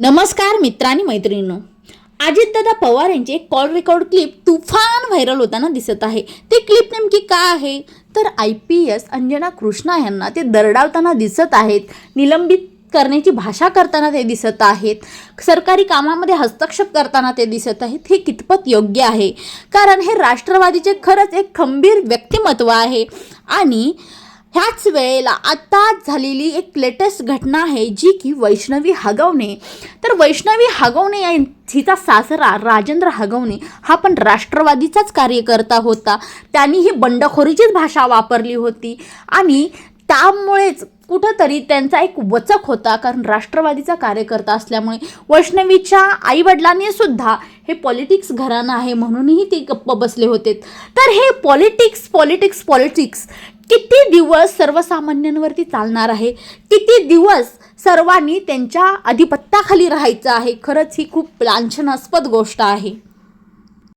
नमस्कार मित्रांनी मैत्रिणींनो. अजितदादा पवार यांची एक कॉल रेकॉर्ड क्लिप तुफान व्हायरल होताना दिसत आहे. ती क्लिप नेमकी का आहे? तर I P S Anjana Krishna यांना ते दरडावताना दिसत आहेत. निलंबित करण्याची भाषा करताना ते दिसत आहेत. सरकारी कामामध्ये हस्तक्षेप करताना ते दिसत आहेत. हे कितपत योग्य आहे? कारण हे राष्ट्रवादीचे खरंच एक खंबीर व्यक्तिमत्व आहे. आणि ह्याच वेळेला आता झालेली एक लेटेस्ट घटना आहे जी की वैष्णवी हगवणे. तर वैष्णवी हगवणे या हिचा सासरा राजेंद्र हगवणे हा पण राष्ट्रवादीचाच कार्यकर्ता होता. त्यांनी ही बंडखोरीचीच भाषा वापरली होती आणि त्यामुळेच कुठंतरी त्यांचा एक वचक होता कारण राष्ट्रवादीचा कार्यकर्ता असल्यामुळे. वैष्णवीच्या आईवडिलांनी सुद्धा हे पॉलिटिक्स घराणं आहे म्हणूनही ते गप्प बसले होते. तर हे पॉलिटिक्स पॉलिटिक्स पॉलिटिक्स किती दिवस सर्वसामान्यांवरती चालणार आहे? किती दिवस सर्वांनी त्यांच्या अधिपत्याखाली राहायचं आहे? खरंच ही खूप लांछनास्पद गोष्ट आहे.